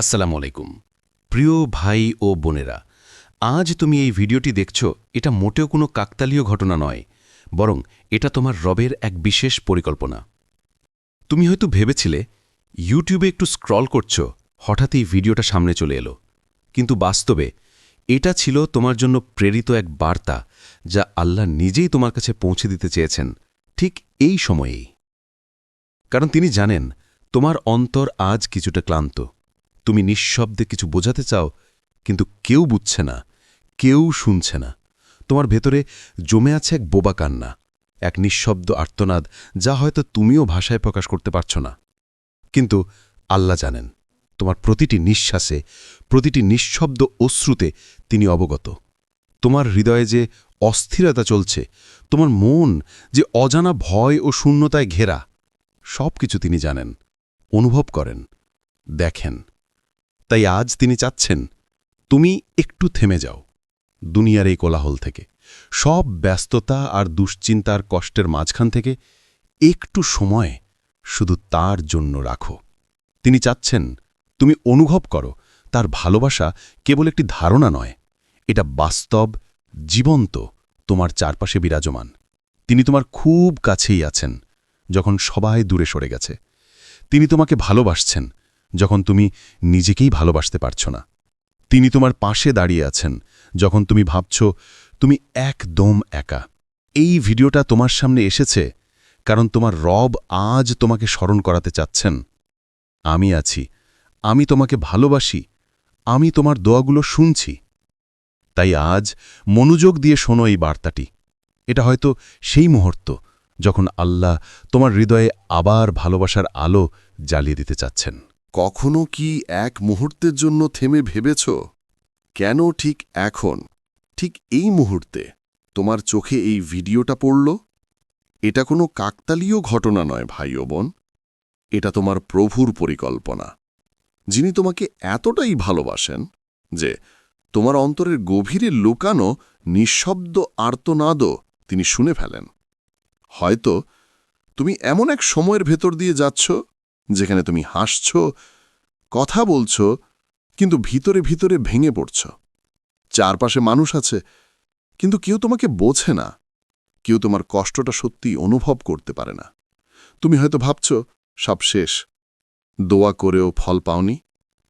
আসসালামু আলাইকুম। প্রিয় ভাই ও বোনেরা, আজ তুমি এই ভিডিওটি দেখছ, এটা মোটেও কোনো কাকতালীয় ঘটনা নয়, বরং এটা তোমার রবের এক বিশেষ পরিকল্পনা। তুমি হয়তো ভেবেছিলে, ইউটিউবে একটু স্ক্রল করছ হঠাৎই ভিডিওটা সামনে চলে এলো। কিন্তু বাস্তবে, এটা ছিল তোমার জন্য প্রেরিত এক বার্তা, যা আল্লাহ নিজেই তোমার কাছে পৌঁছে দিতে চেয়েছেন, ঠিক এই সময়েই। কারণ তিনি জানেন, তোমার অন্তর আজ কিছুটা ক্লান্ত। তুমি নিঃশব্দে কিছু বোঝাতে চাও, কিন্তু কেউ বুঝছে না, কেউ শুনছে না। তোমার ভেতরে জমে আছে এক বোবা কান্না, এক নিঃশব্দ আর্তনাদ, যা হয়তো তুমিও ভাষায় প্রকাশ করতে পারছ না। কিন্তু আল্লাহ জানেন, তোমার প্রতিটি নিঃশ্বাসে, প্রতিটি নিঃশব্দ অশ্রুতে তিনি অবগত। তোমার হৃদয়ে যে অস্থিরতা চলছে, তোমার মন যে অজানা ভয় ও শূন্যতায় ঘেরা সব কিছু তিনি জানেন, অনুভব করেন, দেখেন। তাই আজ তিনি চাচ্ছেন, তুমি একটু থেমে যাও দুনিয়ার এই কোলাহল থেকে। সব ব্যস্ততা আর দুশ্চিন্তার কষ্টের মাঝখান থেকে একটু সময় শুধু তার জন্য রাখো। তিনি চাচ্ছেন, তুমি অনুভব করো, তার ভালোবাসা কেবল একটি ধারণা নয়, এটা বাস্তব, জীবন্ত, তোমার চারপাশে বিরাজমান। তিনি তোমার খুব কাছেই আছেন, যখন সবাই দূরে সরে গেছে। তিনি তোমাকে ভালোবাসছেন যখন তুমি নিজেকেই ভালোবাসতে পারছ না। তিনি তোমার পাশে দাঁড়িয়ে আছেন যখন তুমি ভাবছ তুমি একদম একা। এই ভিডিওটা তোমার সামনে এসেছে কারণ তোমার রব আজ তোমাকে স্মরণ করাতে চাচ্ছেন। আমি আছি, আমি তোমাকে ভালোবাসি, আমি তোমার দোয়াগুলো শুনছি। তাই আজ মনোযোগ দিয়ে শোনো এই বার্তাটি। এটা হয়তো সেই মুহূর্ত যখন আল্লাহ তোমার হৃদয়ে আবার ভালোবাসার আলো জ্বালিয়ে দিতে চাচ্ছেন। কখনো কি এক মুহূর্তের জন্য থেমে ভেবেছ? কেন ঠিক এখন? ঠিক এই মুহূর্তে তোমার চোখে এই ভিডিওটা পড়ল? এটা কোনো কাকতালীয় ঘটনা নয়, ভাই বোন। এটা তোমার প্রভুর পরিকল্পনা। যিনি তোমাকে এতটাই ভালোবাসেন যে তোমার অন্তরের গভীরে লুকানো নিঃশব্দ আর্তনাদও তিনি শুনে ফেলেন। হয়তো তুমি এমন এক সময়ের ভেতর দিয়ে যাচ্ছ যেখানে তুমি হাসছ, কথা বলছ, কিন্তু ভিতরে ভিতরে ভেঙে পড়ছ। চারপাশে মানুষ আছে, কিন্তু কেউ তোমাকে বোঝে না। কেউ তোমার কষ্টটা সত্যি অনুভব করতে পারে না। তুমি হয়তো ভাবছ, সব শেষ। দোয়া করেও ফল পাওনি,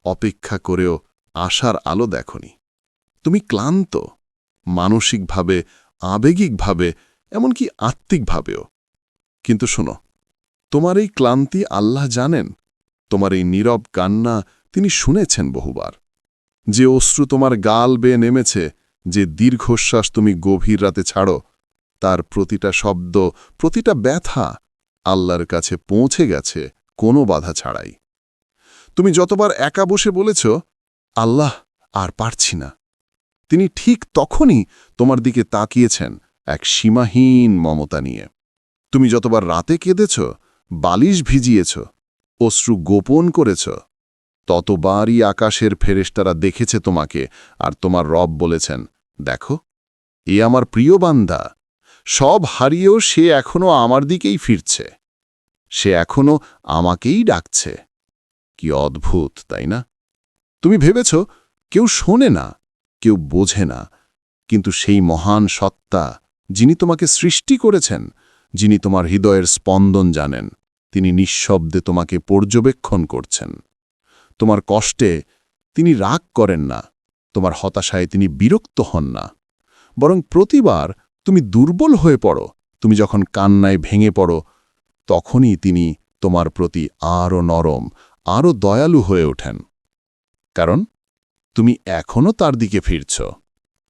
অপেক্ষা করেও আশার আলো দেখনি। তুমি ক্লান্ত, মানসিকভাবে, আবেগিকভাবে, এমনকি আত্মিকভাবেও। কিন্তু শোনো তোমার এই ক্লান্তি আল্লাহ জানেন। তোমার এই নীরব কান্না তিনি শুনেছেন বহুবার। যে অশ্রু তোমার গাল বেয়ে নেমেছে, যে দীর্ঘশ্বাস তুমি গভীর রাতে ছাড়ো, তার প্রতিটা শব্দ, প্রতিটা ব্যথা আল্লাহর কাছে পৌঁছে গেছে, কোনো বাধা ছাড়াই। তুমি যতবার একা বসে বলেছ, আল্লাহ, আর পারছি না। তিনি ঠিক তখনই তোমার দিকে তাকিয়েছেন এক সীমাহীন মমতা নিয়ে। তুমি যতবার রাতে কেঁদেছ বালিশ ভিজিয়েছ, অশ্রু গোপন করেছ। ততবারই আকাশের ফেরেশতারা দেখেছে তোমাকে আর তোমার রব বলেছেন, দেখো, এ আমার প্রিয় বান্দা, সব হারিয়েও সে এখনও আমার দিকেই ফিরছে। সে এখনও আমাকেই ডাকছে। কি অদ্ভুত, তাই না? তুমি ভেবেছ, কেউ শোনে না, কেউ বোঝে না, কিন্তু সেই মহান সত্তা যিনি তোমাকে সৃষ্টি করেছেন যিনি তোমার হৃদয়ের স্পন্দন জানেন, তিনি নিঃশব্দে তোমাকে পর্যবেক্ষণ করছেন। তোমার কষ্টে তিনি রাগ করেন না, তোমার হতাশায় তিনি বিরক্ত হন না। বরং প্রতিবার তুমি দুর্বল হয়ে পড়ো, তুমি যখন কান্নায় ভেঙে পড়ো, তখনই তিনি তোমার প্রতি আরও নরম, আরও দয়ালু হয়ে ওঠেন। কারণ তুমি এখনও তার দিকে ফিরছ।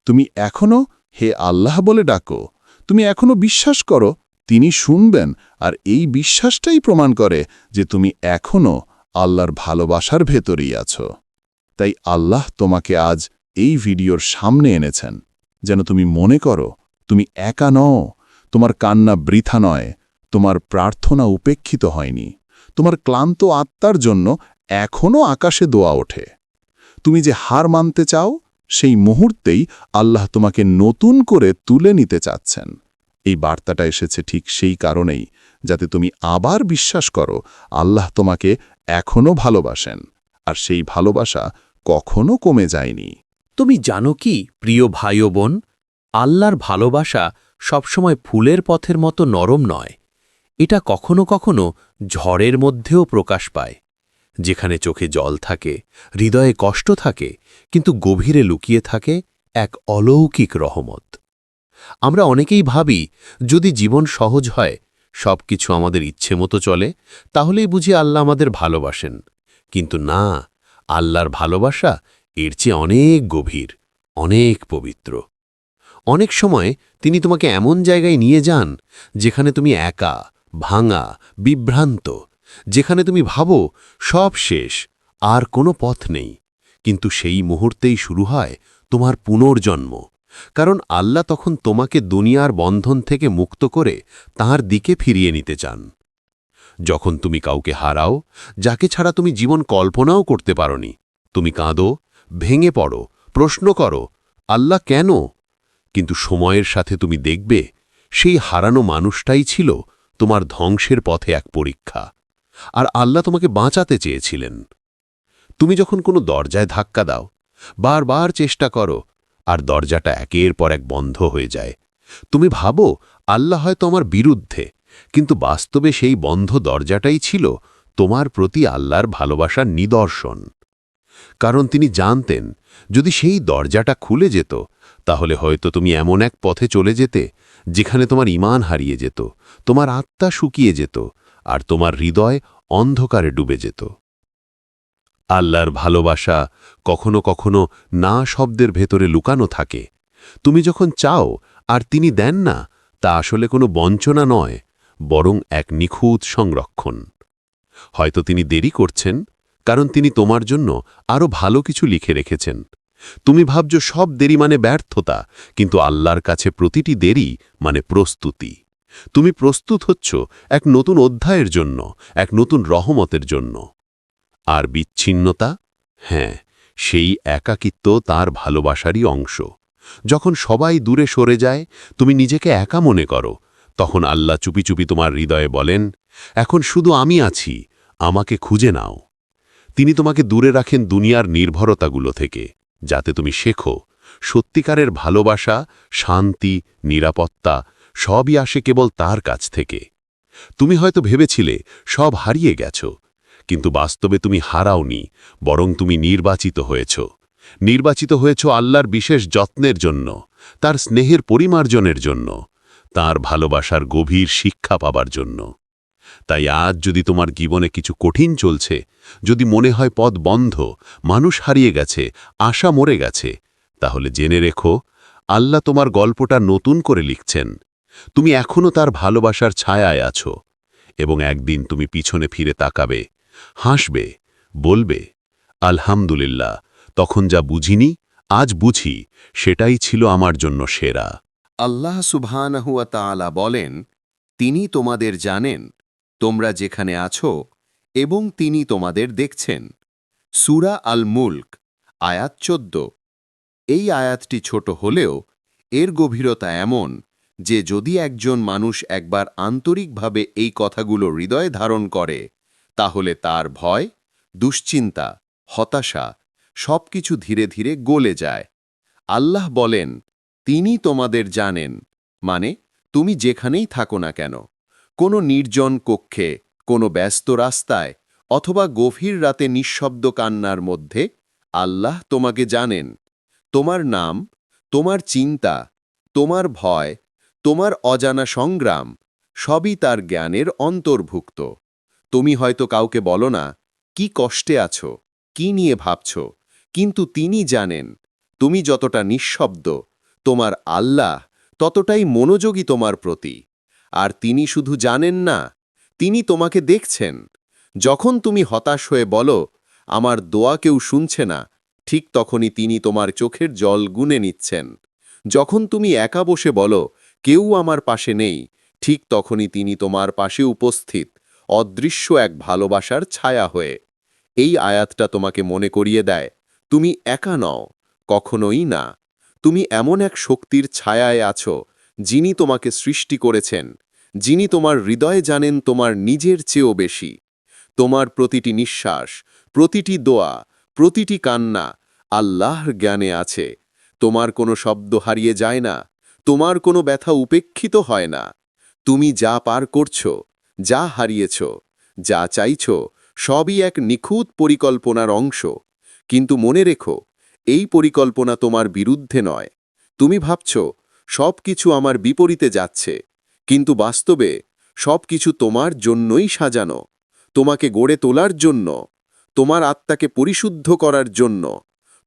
তুমি এখনও হে আল্লাহ বলে ডাকো। তুমি এখনও বিশ্বাস করো তিনি শুনবেন আর এই বিশ্বাসটাই প্রমাণ করে যে তুমি এখনও আল্লাহর ভালোবাসার ভেতরেই আছো। তাই আল্লাহ তোমাকে আজ এই ভিডিওর সামনে এনেছেন। যেন তুমি মনে করো, তুমি একা নও, তোমার কান্না বৃথা নয়, তোমার প্রার্থনা উপেক্ষিত হয়নি, তোমার ক্লান্ত আত্মার জন্য এখনও আকাশে দোয়া ওঠে। তুমি যে হার মানতে চাও, সেই মুহূর্তেই আল্লাহ তোমাকে নতুন করে তুলে নিতে চাচ্ছেন। এই বার্তাটা এসেছে ঠিক সেই কারণেই, যাতে তুমি আবার বিশ্বাস করো আল্লাহ তোমাকে এখনও ভালোবাসেন, আর সেই ভালোবাসা কখনো কমে যায়নি। তুমি জানো কি, প্রিয় ভাই বোন? আল্লাহর ভালোবাসা সবসময় ফুলের পথের মতো নরম নয়। এটা কখনো কখনো ঝড়ের মধ্যেও প্রকাশ পায়। যেখানে চোখে জল থাকে, হৃদয়ে কষ্ট থাকে, কিন্তু গভীরে লুকিয়ে থাকে এক অলৌকিক রহমত। আমরা অনেকেই ভাবি, যদি জীবন সহজ হয় সব কিছু আমাদের ইচ্ছে মতো চলে, তাহলেই বুঝি আল্লাহ আমাদের ভালোবাসেন। কিন্তু না, আল্লাহর ভালোবাসা এর চেয়ে অনেক গভীর, অনেক পবিত্র। অনেক সময় তিনি তোমাকে এমন জায়গায় নিয়ে যান, যেখানে তুমি একা, ভাঙা, বিভ্রান্ত, যেখানে তুমি ভাবো, সব শেষ, আর কোনো পথ নেই। কিন্তু সেই মুহূর্তেই শুরু হয় তোমার পুনর্জন্ম। কারণ আল্লাহ তখন তোমাকে দুনিয়ার বন্ধন থেকে মুক্ত করে তার দিকে ফিরিয়ে নিতে চান। যখন তুমি কাউকে হারাও, যাকে ছাড়া তুমি জীবন কল্পনাও করতে পারোনি, তুমি কাঁদো, ভেঙে পড়ো, প্রশ্ন করো, আল্লাহ কেন? কিন্তু সময়ের সাথে তুমি দেখবে, সেই হারানো মানুষটাই ছিল তোমার ধ্বংসের পথে এক পরীক্ষা, আর আল্লাহ তোমাকে বাঁচাতে চেয়েছিলেন। তুমি যখন কোনো দরজায় ধাক্কা দাও, বারবার চেষ্টা করো আর দরজাটা একের পর এক বন্ধ হয়ে যায়। তুমি ভাবো, আল্লাহ হয়তো আমার বিরুদ্ধে, কিন্তু বাস্তবে সেই বন্ধ দরজাটাই ছিল তোমার প্রতি আল্লাহর ভালোবাসার নিদর্শন। কারণ তিনি জানতেন, যদি সেই দরজাটা খুলে যেত, তাহলে হয়তো তুমি এমন এক পথে চলে যেতে, যেখানে তোমার ইমান হারিয়ে যেত, তোমার আত্মা শুকিয়ে যেত, আর তোমার হৃদয় অন্ধকারে ডুবে যেত। আল্লাহর ভালোবাসা কখনো কখনো না শব্দের ভেতরে লুকানো থাকে। তুমি যখন চাও আর তিনি দেন না, তা আসলে কোনো বঞ্চনা নয়, বরং এক নিখুঁত সংরক্ষণ। হয়তো তিনি দেরি করছেন, কারণ তিনি তোমার জন্য আরও ভালো কিছু লিখে রেখেছেন। তুমি ভাবছ সব দেরি মানে ব্যর্থতা, কিন্তু আল্লাহর কাছে প্রতিটি দেরি মানে প্রস্তুতি। তুমি প্রস্তুত হচ্ছ এক নতুন অধ্যায়ের জন্য, এক নতুন রহমতের জন্য। আর বিচ্ছিন্নতা? হ্যাঁ সেই একাকিত্ব তার ভালোবাসারই অংশ। যখন সবাই দূরে সরে যায়, তুমি নিজেকে একা মনে করো। তখন আল্লাহ চুপি চুপি তোমার হৃদয়ে বলেন, এখন শুধু আমি আছি, আমাকে খুঁজে নাও। তিনি তোমাকে দূরে রাখেন দুনিয়ার নির্ভরতাগুলো থেকে, যাতে তুমি শেখো, সত্যিকারের ভালোবাসা, শান্তি, নিরাপত্তা, সবই আসে কেবল তার কাছ থেকে। তুমি হয়তো ভেবেছিলে, সব হারিয়ে গেছ কিন্তু বাস্তবে তুমি হারাওনি, বরং তুমি নির্বাচিত হয়েছ। নির্বাচিত হয়েছ আল্লাহর বিশেষ যত্নের জন্য, তার স্নেহের পরিমার্জনের জন্য, তার ভালোবাসার গভীর শিক্ষা পাবার জন্য। তাই আজ যদি তোমার জীবনে কিছু কঠিন চলছে, যদি মনে হয় পদ বন্ধ, মানুষ হারিয়ে গেছে, আশা মরে গেছে, তাহলে জেনে রেখো, আল্লাহ তোমার গল্পটা নতুন করে লিখছেন। তুমি এখনও তার ভালোবাসার ছায়ায় আছো, এবং একদিন তুমি পিছনে ফিরে তাকাবে হাসবে, বলবে, আলহামদুলিল্লাহ, তখন যা বুঝিনি, আজ বুঝি, সেটাই ছিল আমার জন্য সেরা। আল্লাহ সুবহানাহুয়া তাআলা বলেন, তিনি তোমাদের জানেন, তোমরা যেখানে আছো এবং তিনি তোমাদের দেখছেন। সুরা আল মুল্ক আয়াত চোদ্দ। এই আয়াতটি ছোট হলেও এর গভীরতা এমন যে যদি একজন মানুষ একবার আন্তরিকভাবে এই কথাগুলো হৃদয়ে ধারণ করে তাহলে তার ভয়, দুশ্চিন্তা, হতাশা সবকিছু ধীরে ধীরে গলে যায়। আল্লাহ বলেন, তিনি তোমাদের জানেন মানে তুমি যেখানেই থাকো না কেন, কোনো নির্জন কক্ষে, কোনো ব্যস্ত রাস্তায় অথবা গভীর রাতে নিঃশব্দ কান্নার মধ্যে আল্লাহ তোমাকে জানেন। তোমার নাম, তোমার চিন্তা, তোমার ভয়, তোমার অজানা সংগ্রাম সবই তার জ্ঞানের অন্তর্ভুক্ত। তুমি হয়তো কাউকে বলো না, কি কষ্টে আছো, কি নিয়ে ভাবছ, কিন্তু তিনি জানেন, তুমি যতটা নিঃশব্দ, তোমার আল্লাহ ততটাই মনোযোগী তোমার প্রতি। আর তিনি শুধু জানেন না, তিনি তোমাকে দেখছেন। যখন তুমি হতাশ হয়ে বলো, আমার দোয়া কেউ শুনছে না, ঠিক তখনই তিনি তোমার চোখের জল গুনে নিচ্ছেন। যখন তুমি একা বসে বলো, কেউ আমার পাশে নেই, ঠিক তখনই তিনি তোমার পাশে উপস্থিত। অদৃশ্য এক ভালোবাসার ছায়া হয়ে। এই আয়াতটা তোমাকে মনে করিয়ে দেয়, তুমি একা নও, কখনোই না। তুমি এমন এক শক্তির ছায়ায় আছো, যিনি তোমাকে সৃষ্টি করেছেন, যিনি তোমার হৃদয়ে জানেন তোমার নিজের চেয়েও বেশি। তোমার প্রতিটি নিঃশ্বাস, প্রতিটি দোয়া, প্রতিটি কান্না আল্লাহর জ্ঞানে আছে। তোমার কোনো শব্দ হারিয়ে যায় না, তোমার কোনো ব্যথা উপেক্ষিত হয় না। তুমি যা পার করছ যা হারিয়েছ, যা চাইছ, সবই এক নিখুঁত পরিকল্পনার অংশ। কিন্তু মনে রেখো, এই পরিকল্পনা তোমার বিরুদ্ধে নয়। তুমি ভাবছ সব কিছু আমার বিপরীতে যাচ্ছে। কিন্তু বাস্তবে সব কিছু তোমার জন্যই সাজানো। তোমাকে গড়ে তোলার জন্য, তোমার আত্মাকে পরিশুদ্ধ করার জন্য,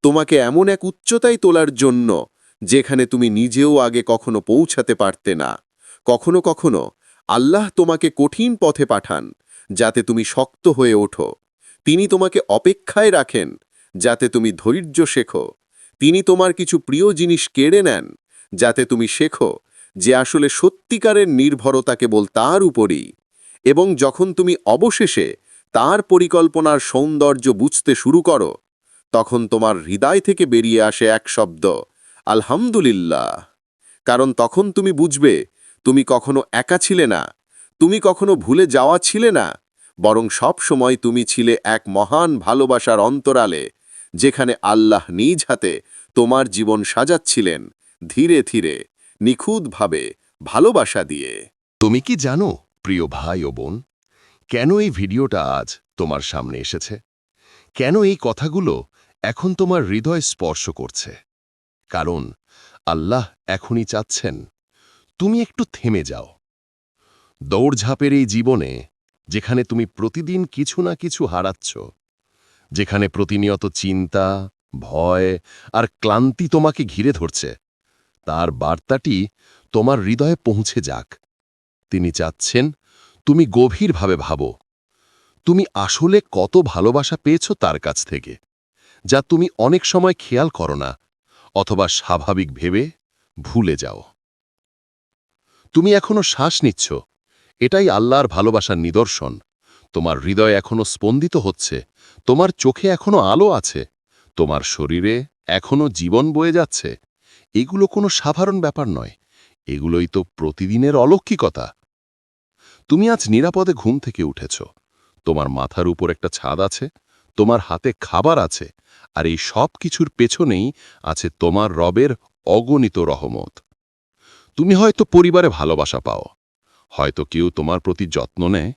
তোমাকে এমন এক উচ্চতায় তোলার জন্য, যেখানে তুমি নিজেও আগে কখনো পৌঁছাতে পারতে না। কখনো কখনো আল্লাহ তোমাকে কঠিন পথে পাঠান, যাতে তুমি শক্ত হয়ে ওঠো। তিনি তোমাকে অপেক্ষায় রাখেন, যাতে তুমি ধৈর্য শেখো। তিনি তোমার কিছু প্রিয় জিনিস কেড়ে নেন, যাতে তুমি শেখো যে আসলে সত্যিকারের নির্ভরতা কেবল তার উপরই। এবং যখন তুমি অবশেষে তার পরিকল্পনার সৌন্দর্য বুঝতে শুরু করো, তখন তোমার হৃদয় থেকে বেরিয়ে আসে এক শব্দ, আলহামদুলিল্লাহ। কারণ তখন তুমি বুঝবে তুমি কখনো একা ছিলে না। তুমি কখনো ভুলে যাওয়া ছিলে না। বরং সব সময় তুমি ছিলে এক মহান ভালোবাসার অন্তরালে, যেখানে আল্লাহ নিজ হাতে তোমার জীবন সাজাচ্ছিলেন ধীরে ধীরে, নিখুঁতভাবে ভালোবাসা দিয়ে। তুমি কি জানো, প্রিয় ভাই ও বোন, কেন এই ভিডিওটা আজ তোমার সামনে এসেছে? কেন এই কথাগুলো এখন তোমার হৃদয় স্পর্শ করছে? কারণ আল্লাহ এখনই চাচ্ছেন তুমি একটু থেমে যাও। দৌড়ঝাঁপের এই জীবনে, যেখানে তুমি প্রতিদিন কিছু না কিছু হারাচ্ছ, যেখানে প্রতিনিয়ত চিন্তা, ভয় আর ক্লান্তি তোমাকে ঘিরে ধরছে, তার বার্তাটি তোমার হৃদয়ে পৌঁছে যাক। তিনি চাচ্ছেন, তুমি গভীরভাবে ভাবো, তুমি আসলে কত ভালোবাসা পেয়েছ তার কাছ থেকে, যা তুমি অনেক সময় খেয়াল করো না, অথবা স্বাভাবিক ভেবে ভুলে যাও। তুমি এখনও শ্বাস নিচ্ছ। এটাই আল্লাহর ভালোবাসার নিদর্শন। তোমার হৃদয় এখনও স্পন্দিত হচ্ছে। তোমার চোখে এখনও আলো আছে। তোমার শরীরে এখনও জীবন বয়ে যাচ্ছে। এগুলো কোনো সাধারণ ব্যাপার নয়। এগুলোই তো প্রতিদিনের অলৌকিকতা। তুমি আজ নিরাপদে ঘুম থেকে উঠেছ। তোমার মাথার উপর একটা ছাদ আছে। তোমার হাতে খাবার আছে। আর এই সব কিছুর পেছনেই আছে তোমার রবের অগণিত রহমত। তুমি হয়তো পরিবারে ভালোবাসা পাও। হয়তো কেউ তোমার প্রতি যত্ন নেয়।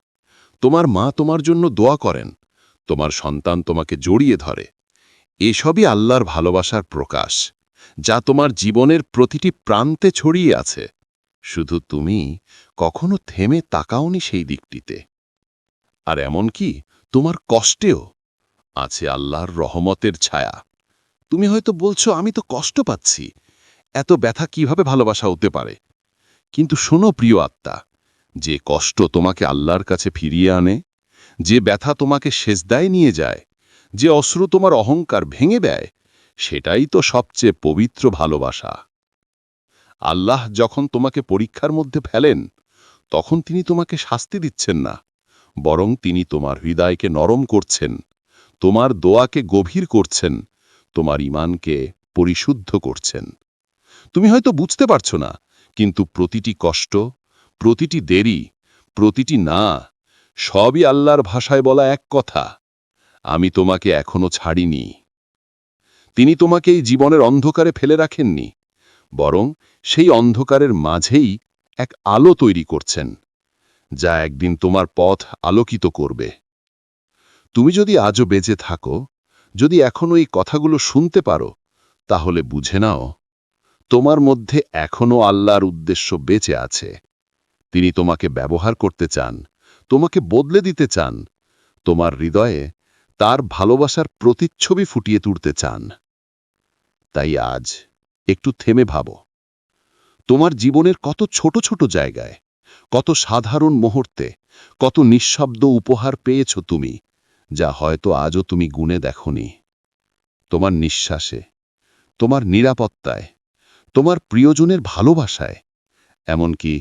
তোমার মা তোমার জন্য দোয়া করেন। তোমার সন্তান তোমাকে জড়িয়ে ধরে। এসবই আল্লাহর ভালোবাসার প্রকাশ, যা তোমার জীবনের প্রতিটি প্রান্তে ছড়িয়ে আছে। শুধু তুমি কখনো থেমে তাকাওনি সেই দিকটিতে। আর এমনকি তোমার কষ্টেও আছে আল্লাহর রহমতের ছায়া। তুমি হয়তো বলছো, আমি তো কষ্ট পাচ্ছি। এত ব্যথা কীভাবে ভালোবাসা হতে পারে? কিন্তু শোনো প্রিয় আত্মা, যে কষ্ট তোমাকে আল্লাহর কাছে ফিরিয়ে আনে, যে ব্যথা তোমাকে সেজদায় নিয়ে যায়, যে অশ্রু তোমার অহংকার ভেঙে দেয়, সেটাই তো সবচেয়ে পবিত্র ভালোবাসা। আল্লাহ যখন তোমাকে পরীক্ষার মধ্যে ফেলেন, তখন তিনি তোমাকে শাস্তি দিচ্ছেন না, বরং তিনি তোমার হৃদয়কে নরম করছেন, তোমার দোয়াকে গভীর করছেন, তোমার ইমানকে পরিশুদ্ধ করছেন। তুমি হয়তো বুঝতে পারছ না, কিন্তু প্রতিটি কষ্ট, প্রতিটি দেরি, প্রতিটি না, সবই আল্লাহর ভাষায় বলা এক কথা, আমি তোমাকে এখনও ছাড়িনি। তিনি তোমাকে এই জীবনের অন্ধকারে ফেলে রাখেননি, বরং সেই অন্ধকারের মাঝেই এক আলো তৈরি করছেন, যা একদিন তোমার পথ আলোকিত করবে। তুমি যদি আজও বেঁচে থাকো, যদি এখনও এই কথাগুলো শুনতে পারো, তাহলে বুঝে নাও তোমার মধ্যে এখনও আল্লাহর উদ্দেশ্য বেঁচে আছে। তিনি তোমাকে ব্যবহার করতে চান, তোমাকে বদলে দিতে চান, তোমার হৃদয়ে তার ভালোবাসার প্রতিচ্ছবি ফুটিয়ে তুলতে চান। তাই আজ একটু থেমে ভাবো। তোমার জীবনের কত ছোট ছোট জায়গায়, কত সাধারণ মুহূর্তে, কত নিঃশব্দ উপহার পেয়েছ তুমি, যা হয়তো আজও তুমি গুণে দেখনি। তোমার নিঃশ্বাসে, তোমার নিরাপত্তায় তোমার প্রিয়জনের ভালোবাসায়, এমনকি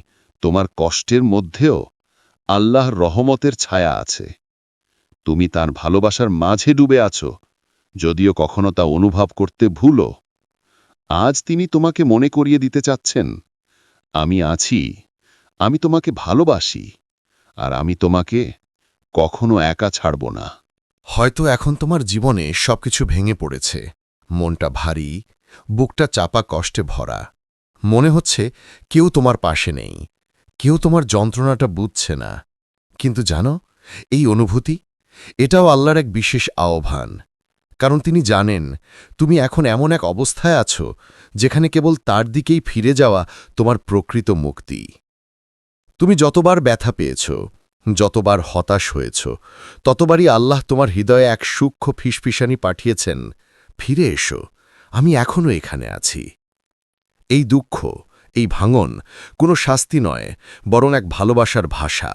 তোমার কষ্টের মধ্যেও আল্লাহর রহমতের ছায়া আছে। তুমি তার ভালোবাসার মাঝে ডুবে আছো, যদিও কখনো তা অনুভব করতে ভুলো। আজ তিনি তোমাকে মনে করিয়ে দিতে চাচ্ছেন, আমি আছি, আমি তোমাকে ভালোবাসি, আর আমি তোমাকে কখনো একা ছাড়ব না। হয়তো এখন তোমার জীবনে সবকিছু ভেঙে পড়েছে, মনটা ভারী বুকটা চাপা কষ্টে ভরা। মনে হচ্ছে কেউ তোমার পাশে নেই, কেউ তোমার যন্ত্রণাটা বুঝছে না। কিন্তু জানো, এই অনুভূতি, এটাও আল্লাহর এক বিশেষ আহ্বান। কারণ তিনি জানেন, তুমি এখন এমন এক অবস্থায় আছো, যেখানে কেবল তার দিকেই ফিরে যাওয়া তোমার প্রকৃত মুক্তি। তুমি যতবার ব্যথা পেয়েছ, যতবার হতাশ হয়েছ, ততবারই আল্লাহ তোমার হৃদয়ে এক সূক্ষ্ম ফিসফিসানি পাঠিয়েছেন, ফিরে এসো আমি এখনও এখানে আছি। এই দুঃখ, এই ভাঙন কোনো শাস্তি নয়, বরং এক ভালোবাসার ভাষা।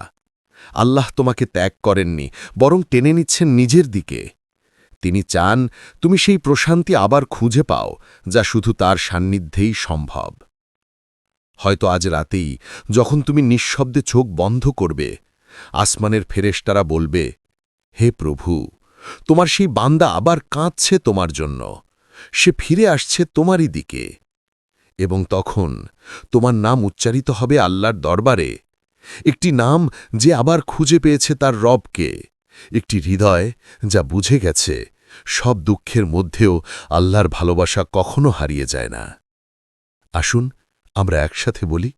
আল্লাহ তোমাকে ত্যাগ করেননি, বরং টেনে নিচ্ছেন নিজের দিকে। তিনি চান তুমি সেই প্রশান্তি আবার খুঁজে পাও, যা শুধু তার সান্নিধ্যেই সম্ভব। হয়তো আজ রাতেই, যখন তুমি নিঃশব্দে চোখ বন্ধ করবে, আসমানের ফেরেশতারা বলবে, হে প্রভু, তোমার সেই বান্দা আবার কাঁদছে তোমার জন্য। সে ফিরে আসছে তোমারই দিকে। এবং তখন তোমার নাম উচ্চারিত হবে আল্লাহর দরবারে। একটি নাম যে আবার খুঁজে পেয়েছে তার রবকে। একটি হৃদয় যা বুঝে গেছে সব দুঃখের মধ্যেও আল্লাহর ভালোবাসা কখনো হারিয়ে যায় না। আসুন, আমরা একসাথে বলি,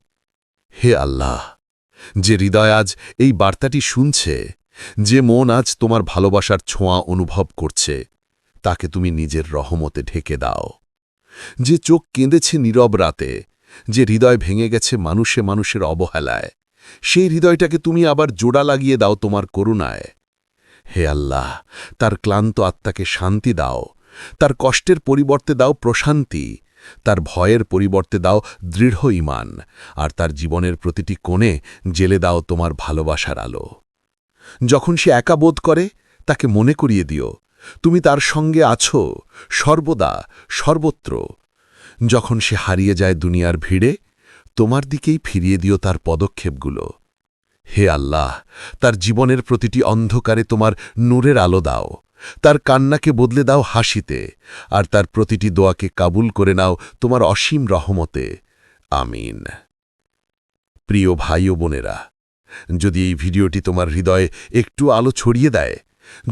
হে আল্লাহ, যে হৃদয় আজ এই বার্তাটি শুনছে, যে মন আজ তোমার ভালোবাসার ছোঁয়া অনুভব করছে তাকে তুমি নিজের রহমতে ঢেকে দাও। যে চোখ কেঁদেছে নীরব রাতে, যে হৃদয় ভেঙে গেছে মানুষে মানুষের অবহেলায়, সেই হৃদয়টাকে তুমি আবার জোড়া লাগিয়ে দাও তোমার করুণায়। হে আল্লাহ, তার ক্লান্ত আত্মাকে শান্তি দাও, তার কষ্টের পরিবর্তে দাও প্রশান্তি, তার ভয়ের পরিবর্তে দাও দৃঢ় ইমান আর তার জীবনের প্রতিটি কোণে জেলে দাও তোমার ভালোবাসার আলো। যখন সে একা বোধ করে, তাকে মনে করিয়ে দিও তুমি তার সঙ্গে আছো সর্বদা, সর্বত্র। যখন সে হারিয়ে যায় দুনিয়ার ভিড়ে, তোমার দিকেই ফিরিয়ে দিও তার পদক্ষেপগুলো। হে আল্লাহ, তার জীবনের প্রতিটি অন্ধকারে তোমার নূরের আলো দাও। তার কান্নাকে বদলে দাও হাসিতে, আর তার প্রতিটি দোয়াকে কাবুল করে নাও তোমার অসীম রহমতে। আমিন। প্রিয় ভাই ও বোনেরা, যদি এই ভিডিওটি তোমার হৃদয়ে একটু আলো ছড়িয়ে দেয়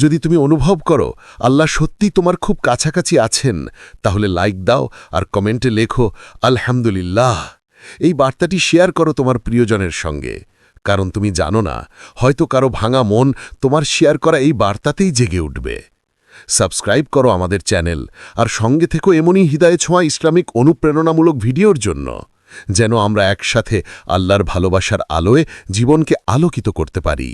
যদি তুমি অনুভব করো, আল্লাহ সত্যি তোমার খুব কাছাকাছি আছেন, তাহলে লাইক দাও আর কমেন্টে লেখো, আলহামদুলিল্লাহ। এই বার্তাটি শেয়ার করো তোমার প্রিয়জনের সঙ্গে। কারণ তুমি জানো না, হয়তো কারও ভাঙা মন তোমার শেয়ার করা এই বার্তাতেই জেগে উঠবে। সাবস্ক্রাইব করো আমাদের চ্যানেল আর সঙ্গে থেকো এমনই হৃদয়ে ছোঁয়া ইসলামিক অনুপ্রেরণামূলক ভিডিওর জন্য, যেন আমরা একসাথে আল্লাহর ভালোবাসার আলোয় জীবনকে আলোকিত করতে পারি।